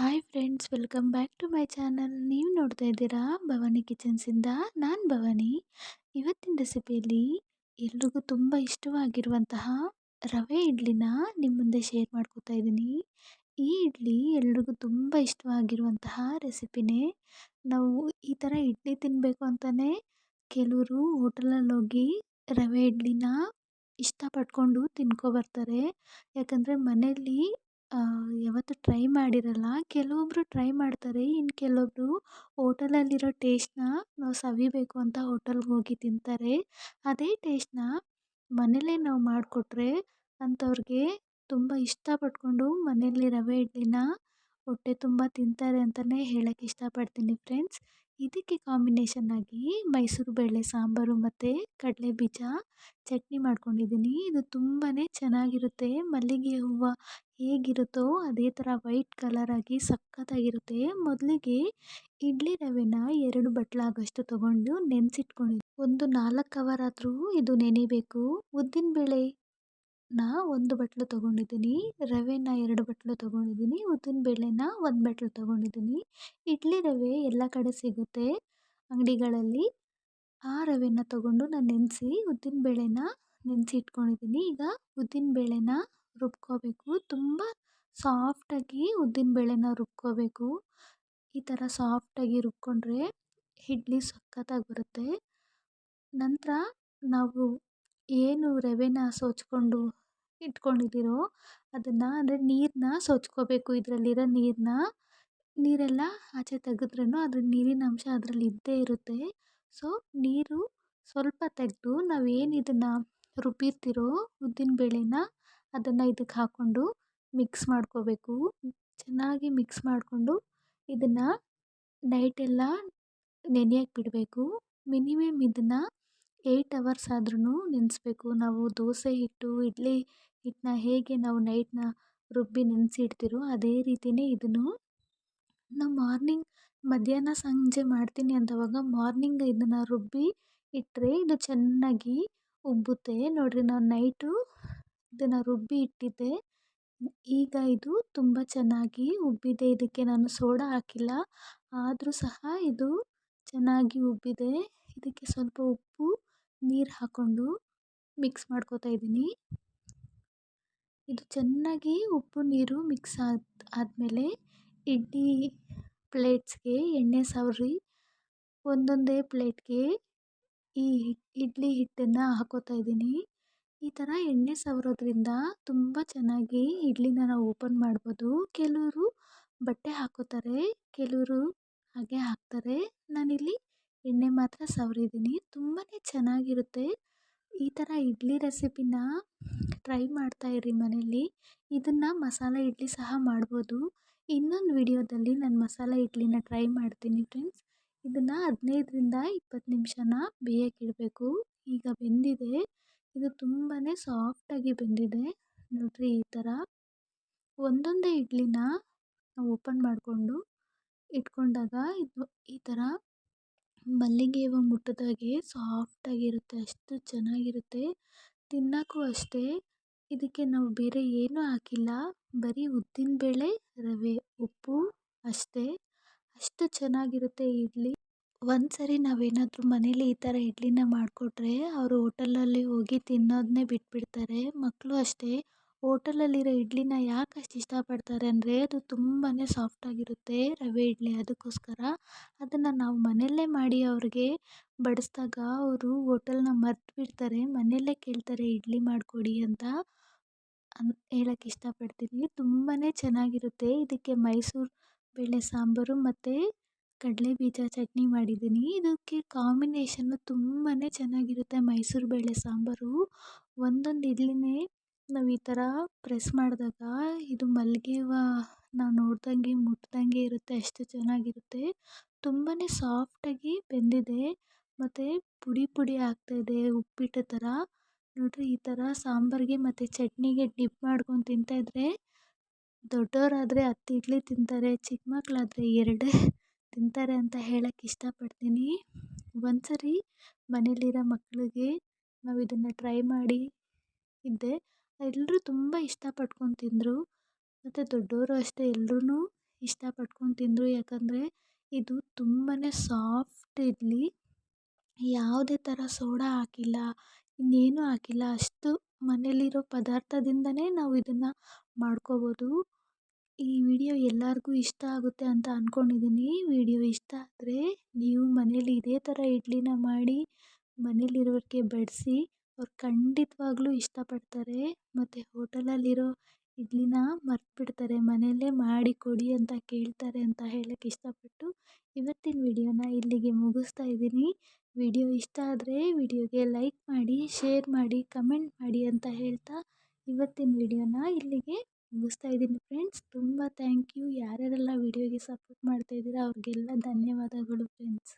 Hi friends welcome back to my channel ನೀವು ನೋಡ್ತಾ ಇದ್ದೀರಾ ಭವಾನಿ ಕಿಚನ್ಸಿಂದ? ನಾನು ಭವಾನಿ. ಇವತ್ತಿನ ರೆಸಿಪಿಯಲ್ಲಿ ಎಲ್ರಿಗೂ ತುಂಬ ಇಷ್ಟವಾಗಿರುವಂತಹ ರವೆ ಇಡ್ಲಿನ ನಿಮ್ಮ ಮುಂದೆ ಶೇರ್ ಮಾಡ್ಕೋತಾ ಇದ್ದೀನಿ. ಈ ಇಡ್ಲಿ ಎಲ್ರಿಗೂ ತುಂಬ ಇಷ್ಟವಾಗಿರುವಂತಹ ರೆಸಿಪಿನೇ. ನಾವು ಈ ಥರ ಇಡ್ಲಿ ತಿನ್ನಬೇಕು ಅಂತಲೇ ಕೆಲವರು ಹೋಟೆಲಲ್ಲಿ ಹೋಗಿ ರವೆ ಇಡ್ಲಿನ ಇಷ್ಟಪಟ್ಕೊಂಡು ತಿನ್ಕೊಬರ್ತಾರೆ ಯಾಕಂದರೆ ಮನೆಯಲ್ಲಿ ಯಾವತ್ತೂ ಟ್ರೈ ಮಾಡಿರಲ್ಲ. ಕೆಲವೊಬ್ಬರು ಟ್ರೈ ಮಾಡ್ತಾರೆ. ಇನ್ನು ಕೆಲವೊಬ್ಬರು ಹೋಟೆಲಲ್ಲಿರೋ ಟೇಸ್ಟ್ನ ನಾವು ಸವಿಬೇಕು ಅಂತ ಹೋಟೆಲ್ಗೆ ಹೋಗಿ ತಿಂತಾರೆ. ಅದೇ ಟೇಸ್ಟ್ನ ಮನೇಲೇ ನಾವು ಮಾಡಿಕೊಟ್ರೆ ಅಂಥವ್ರಿಗೆ ತುಂಬ ಇಷ್ಟಪಟ್ಕೊಂಡು ಮನೆಯಲ್ಲಿ ರವೆ ಇಡ್ಲಿನ ಹೊಟ್ಟೆ ತುಂಬ ತಿಂತಾರೆ ಅಂತಲೇ ಹೇಳಕ್ಕೆ ಇಷ್ಟಪಡ್ತೀನಿ ಫ್ರೆಂಡ್ಸ್. ಇದಕ್ಕೆ ಕಾಂಬಿನೇಷನ್ ಆಗಿ ಮೈಸೂರು ಬೇಳೆ ಸಾಂಬಾರು ಮತ್ತು ಕಡಲೆ ಬೀಜ ಚಟ್ನಿ ಮಾಡ್ಕೊಂಡಿದ್ದೀನಿ. ಇದು ತುಂಬಾ ಚೆನ್ನಾಗಿರುತ್ತೆ. ಮಲ್ಲಿಗೆ ಹೂವು ಹೇಗಿರುತ್ತೋ ಅದೇ ಥರ ವೈಟ್ ಕಲರಾಗಿ ಸಖತ್ತಾಗಿರುತ್ತೆ. ಮೊದಲಿಗೆ ಇಡ್ಲಿ ರವೆನ ಎರಡು ಬಟ್ಲಾಗಷ್ಟು ತೊಗೊಂಡು ನೆನೆಸಿಟ್ಕೊಂಡಿದ್ದೀನಿ ಒಂದು ನಾಲ್ಕು ಅವರ್ ಆದರೂ ಇದು ನೆನಿಬೇಕು. ಉದ್ದಿನಬೇಳೆನ ಒಂದು ಬಟ್ಲು ತೊಗೊಂಡಿದ್ದೀನಿ. ರವೆನ ಎರಡು ಬಟ್ಲು ತೊಗೊಂಡಿದ್ದೀನಿ. ಉದ್ದಿನಬೇಳೆನ ಒಂದು ಬಟ್ಲು ತೊಗೊಂಡಿದ್ದೀನಿ. ಇಡ್ಲಿ ರವೆ ಎಲ್ಲ ಕಡೆ ಸಿಗುತ್ತೆ ಅಂಗಡಿಗಳಲ್ಲಿ. ಆ ರವೆನ ತಗೊಂಡು ನಾನು ನೆನೆಸಿ ಉದ್ದಿನಬೇಳೆನ ನೆನೆಸಿ ಇಟ್ಕೊಂಡಿದ್ದೀನಿ ಈಗ ಉದ್ದಿನಬೇಳೆನ ರುಬ್ಕೋಬೇಕು. ತುಂಬ ಸಾಫ್ಟಾಗಿ ಉದ್ದಿನಬೇಳೆನ ರುಬ್ಕೋಬೇಕು. ಈ ಥರ ಸಾಫ್ಟಾಗಿ ರುಬ್ಕೊಂಡ್ರೆ ಇಡ್ಲಿ ಸಖತ್ತಾಗಿ ಬರುತ್ತೆ. ನಂತರ ನಾವು ಏನು ರವೆನ ಸೋಚ್ಕೊಂಡು ಇಟ್ಕೊಂಡಿದ್ದೀರೋ ಅದನ್ನು ಅಂದರೆ ನೀರನ್ನ ಸೋಚ್ಕೋಬೇಕು. ಇದರಲ್ಲಿರೋ ನೀರನ್ನ ನೀರೆಲ್ಲ ಆಚೆ ತೆಗೆದ್ರೂ ಅದ್ರ ನೀರಿನ ಅಂಶ ಅದರಲ್ಲಿ ಇದ್ದೇ ಇರುತ್ತೆ. ಸೊ, ನೀರು ಸ್ವಲ್ಪ ತೆಗೆದು ನಾವೇನು ಇದನ್ನು ರುಬ್ಬಿರ್ತೀರೋ ಉದ್ದಿನಬೇಳೆನ ಅದನ್ನು ಇದಕ್ಕೆ ಹಾಕ್ಕೊಂಡು ಮಿಕ್ಸ್ ಮಾಡ್ಕೋಬೇಕು. ಚೆನ್ನಾಗಿ ಮಿಕ್ಸ್ ಮಾಡಿಕೊಂಡು ಇದನ್ನು ನೈಟೆಲ್ಲ ನೆನೆಯಕ್ಕೆ ಬಿಡಬೇಕು. ಮಿನಿಮಮ್ ಇದನ್ನು ಏಯ್ಟ್ ಅವರ್ಸ್ ಆದ್ರೂ ನೆನೆಸ್ಬೇಕು. ನಾವು ದೋಸೆ ಹಿಟ್ಟು, ಇಡ್ಲಿ ಹಿಟ್ಟನ್ನ ಹೇಗೆ ನಾವು ನೈಟ್ನ ರುಬ್ಬಿ ನೆನೆಸಿಡ್ತೀರೋ ಅದೇ ರೀತಿಯೇ ಇದನ್ನು ನಾವು ಮಾರ್ನಿಂಗ್ ಮಧ್ಯಾಹ್ನ ಸಂಜೆ ಮಾಡ್ತೀನಿ ಅಂದವಾಗ ಮಾರ್ನಿಂಗ್ ಇದನ್ನು ರುಬ್ಬಿ ಇಟ್ಟರೆ ಇದು ಚೆನ್ನಾಗಿ ಉಬ್ಬುತ್ತೆ. ನೋಡಿರಿ ನಾನು ನೈಟು ಇದನ್ನು ರುಬ್ಬಿ ಇಟ್ಟಿದ್ದೆ. ಈಗ ಇದು ತುಂಬ ಚೆನ್ನಾಗಿ ಉಬ್ಬಿದೆ. ಇದಕ್ಕೆ ನಾನು ಸೋಡಾ ಹಾಕಿಲ್ಲ. ಆದರೂ ಸಹ ಇದು ಚೆನ್ನಾಗಿ ಉಬ್ಬಿದೆ. ಇದಕ್ಕೆ ಸ್ವಲ್ಪ ಉಪ್ಪು, ನೀರು ಹಾಕ್ಕೊಂಡು ಮಿಕ್ಸ್ ಮಾಡ್ಕೋತಾ ಇದ್ದೀನಿ. ಇದು ಚೆನ್ನಾಗಿ ಉಪ್ಪು, ನೀರು ಮಿಕ್ಸ್ ಆದ, ಆದಮೇಲೆ ಇಡ್ಲಿ ಪ್ಲೇಟ್ಸ್ಗೆ ಎಣ್ಣೆ ಸವರಿ, ಒಂದೊಂದೇ ಪ್ಲೇಟ್ಗೆ ಈ ಇಡ್ಲಿ ಹಿಟ್ಟನ್ನು ಹಾಕ್ಕೋತಾ ಇದ್ದೀನಿ. ಈ ಥರ ಎಣ್ಣೆ ಸವರೋದ್ರಿಂದ ತುಂಬ ಚೆನ್ನಾಗಿ ಇಡ್ಲಿನ ನಾವು ಓಪನ್ ಮಾಡ್ಬೋದು. ಕೆಲವರು ಬಟ್ಟೆ ಹಾಕ್ಕೋತಾರೆ ಕೆಲವರು ಹಾಗೆ ಹಾಕ್ತಾರೆ. ನಾನಿಲ್ಲಿ ಎಣ್ಣೆ ಮಾತ್ರ ಸವರಿದ್ದೀನಿ. ತುಂಬಾ ಚೆನ್ನಾಗಿರುತ್ತೆ. ಈ ಥರ ಇಡ್ಲಿ ರೆಸಿಪಿನ ಟ್ರೈ ಮಾಡ್ತಾಯಿರಿ ಮನೇಲಿ ಇದನ್ನು ಮಸಾಲೆ ಇಡ್ಲಿ ಸಹ ಮಾಡ್ಬೋದು. ಇನ್ನೊಂದು ವಿಡಿಯೋದಲ್ಲಿ ನಾನು ಮಸಾಲೆ ಇಡ್ಲಿನ ಟ್ರೈ ಮಾಡ್ತೀನಿ ಫ್ರೆಂಡ್ಸ್ ಇದನ್ನು ಹದಿನೈದರಿಂದ ಇಪ್ಪತ್ತು ನಿಮಿಷನ ಬೇಯೋಕ್ಕಿಡಬೇಕು ಈಗ ಬೆಂದಿದೆ. ಇದು ತುಂಬಾ ಸಾಫ್ಟಾಗಿ ಬೆಂದಿದೆ. ನೋಡಿರಿ ಈ ಥರ ಒಂದೊಂದೇ ಇಡ್ಲಿನ ನಾವು ಓಪನ್ ಮಾಡಿಕೊಂಡು ಇಟ್ಕೊಂಡಾಗ ಇದು ಈ ಥರ ಮಲ್ಲಿಗೆ ಹೂವು ಮುಟ್ಟಿದಾಗೆ ಸಾಫ್ಟಾಗಿರುತ್ತೆ ಅಷ್ಟು ಚೆನ್ನಾಗಿರುತ್ತೆ. ತಿನ್ನೋಕ್ಕೂ ಅಷ್ಟೇ. ಇದಕ್ಕೆ ನಾವು ಬೇರೆ ಏನೂ ಹಾಕಿಲ್ಲ. ಬರೀ ಉದ್ದಿನಬೇಳೆ ರವೆ, ಉಪ್ಪು ಅಷ್ಟೇ. ಅಷ್ಟು ಚೆನ್ನಾಗಿರುತ್ತೆ ಇಡ್ಲಿ. ಒಂದು ಸರಿ ನಾವೇನಾದರೂ ಮನೇಲಿ ಈ ಥರ ಇಡ್ಲಿನ ಮಾಡಿಕೊಟ್ರೆ ಅವರು ಹೋಟೆಲಲ್ಲಿ ಹೋಗಿ ತಿನ್ನೋದನ್ನೇ ಬಿಟ್ಬಿಡ್ತಾರೆ. ಮಕ್ಕಳು ಅಷ್ಟೇ. ಹೋಟೆಲಲ್ಲಿರೋ ಇಡ್ಲಿನ ಯಾಕೆ ಅಷ್ಟು ಇಷ್ಟಪಡ್ತಾರೆ ಅಂದರೆ ಅದು ತುಂಬಾ ಸಾಫ್ಟಾಗಿರುತ್ತೆ ರವೆ ಇಡ್ಲಿ ಅದಕ್ಕೋಸ್ಕರ. ಅದನ್ನು ನಾವು ಮನೆಯಲ್ಲೇ ಮಾಡಿ ಅವ್ರಿಗೆ ಬಡಿಸ್ದಾಗ ಅವರು ಹೋಟೆಲ್ನ ಮರ್ತು ಬಿಡ್ತಾರೆ ಮನೆಯಲ್ಲೇ ಕೇಳ್ತಾರೆ, ಇಡ್ಲಿ ಮಾಡಿಕೊಡಿ ಅಂತ. ಅನ್ ಹೇಳಕ್ ಇಷ್ಟಪಡ್ತೀನಿ. ತುಂಬಾ ಚೆನ್ನಾಗಿರುತ್ತೆ. ಇದಕ್ಕೆ ಮೈಸೂರು ಬೇಳೆ ಸಾಂಬಾರು ಮತ್ತು ಕಡಲೆ ಬೀಜ ಚಟ್ನಿ ಮಾಡಿದ್ದೀನಿ. ಇದಕ್ಕೆ ಕಾಂಬಿನೇಷನ್ನು ತುಂಬಾ ಚೆನ್ನಾಗಿರುತ್ತೆ ಮೈಸೂರು ಬೇಳೆ ಸಾಂಬಾರು. ಒಂದೊಂದು ಇಡ್ಲಿನೇ ನಾವು ಈ ಥರ ಪ್ರೆಸ್ ಮಾಡಿದಾಗ ಇದು ಮಲ್ಲಿಗೆ ನಾವು ನೋಡ್ದಂಗೆ ಮುಟ್ದಂಗೆ ಇರುತ್ತೆ, ಅಷ್ಟು ಚೆನ್ನಾಗಿರುತ್ತೆ. ತುಂಬಾ ಸಾಫ್ಟಾಗಿ ಬೆಂದಿದೆ. ಮತ್ತು ಪುಡಿ ಪುಡಿ ಆಗ್ತಾಯಿದೆ ಉಪ್ಪಿಟ್ಟು ಥರ ನೋಡಿರಿ ಈ ಥರ ಸಾಂಬಾರಿಗೆ ಮತ್ತು ಚಟ್ನಿಗೆ ಡಿಪ್ ಮಾಡ್ಕೊಂಡು ತಿಂತಾಯಿದ್ರೆ ದೊಡ್ಡವರಾದರೆ ಹತ್ತು ಇಡ್ಲಿ ತಿಂತಾರೆ ಚಿಕ್ಕ ಮಕ್ಕಳಾದರೆ ಎರಡೇ ತಿಂತಾರೆ ಅಂತ ಹೇಳಕ್ಕೆ ಇಷ್ಟಪಡ್ತೀನಿ. ಒಂದು ಸರಿ ಮನೇಲಿರೋ ಮಕ್ಕಳಿಗೆ ನಾವು ಇದನ್ನು ಟ್ರೈ ಮಾಡಿ ಇದ್ದೆ. ಎಲ್ಲರೂ ತುಂಬ ಇಷ್ಟಪಟ್ಕೊಂಡು ತಿಂದರು. ಮತ್ತು ದೊಡ್ಡವರು ಅಷ್ಟೇ ಎಲ್ಲರೂ ಇಷ್ಟಪಟ್ಕೊಂಡು ತಿಂದರು. ಯಾಕಂದರೆ ಇದು ತುಂಬಾ ಸಾಫ್ಟ್ ಇಡ್ಲಿ. ಯಾವುದೇ ಥರ ಸೋಡಾ ಹಾಕಿಲ್ಲ ಇನ್ನೇನು ಹಾಕಿಲ್ಲ ಅಷ್ಟು ಮನೇಲಿರೋ ಪದಾರ್ಥದಿಂದನೇ ನಾವು ಇದನ್ನು ಮಾಡ್ಕೋಬೋದು. ಈ ವಿಡಿಯೋ ಎಲ್ಲರಿಗೂ ಇಷ್ಟ ಆಗುತ್ತೆ ಅಂತ ಅಂದ್ಕೊಂಡಿದ್ದೀನಿ ವಿಡಿಯೋ ಇಷ್ಟ ಆದರೆ ನೀವು ಮನೇಲಿ ಇದೇ ಥರ ಇಡ್ಲಿನ ಮಾಡಿ ಮನೇಲಿರೋರಿಗೆ ಬಡಿಸಿ ಅವ್ರು ಖಂಡಿತವಾಗ್ಲೂ ಇಷ್ಟಪಡ್ತಾರೆ. ಮತ್ತು ಹೋಟೆಲಲ್ಲಿರೋ ಇಡ್ಲಿನ ಮರೆತ್ಬಿಡ್ತಾರೆ. ಮನೆಯಲ್ಲೇ ಮಾಡಿ ಕೊಡಿ ಅಂತ ಕೇಳ್ತಾರೆ ಅಂತ ಹೇಳಕ್ಕೆ ಇಷ್ಟಪಟ್ಟು ಇವತ್ತಿನ ವಿಡಿಯೋನ ಇಲ್ಲಿಗೆ ಮುಗಿಸ್ತಾ ಇದ್ದೀನಿ. ವಿಡಿಯೋ ಇಷ್ಟ ಆದರೆ ವಿಡಿಯೋಗೆ ಲೈಕ್ ಮಾಡಿ, ಶೇರ್ ಮಾಡಿ, ಕಮೆಂಟ್ ಮಾಡಿ ಅಂತ ಹೇಳ್ತಾ ಇವತ್ತಿನ ವಿಡಿಯೋನ ಇಲ್ಲಿಗೆ ಮುಗಿಸ್ತಾ ಇದ್ದೀನಿ ಫ್ರೆಂಡ್ಸ್. ತುಂಬ ಥ್ಯಾಂಕ್ ಯು. ಯಾರ್ಯಾರೆಲ್ಲ ವಿಡಿಯೋಗೆ ಸಪೋರ್ಟ್ ಮಾಡ್ತಾ ಇದ್ದೀರಾ ಅವ್ರಿಗೆಲ್ಲ ಧನ್ಯವಾದಗಳು ಫ್ರೆಂಡ್ಸ್.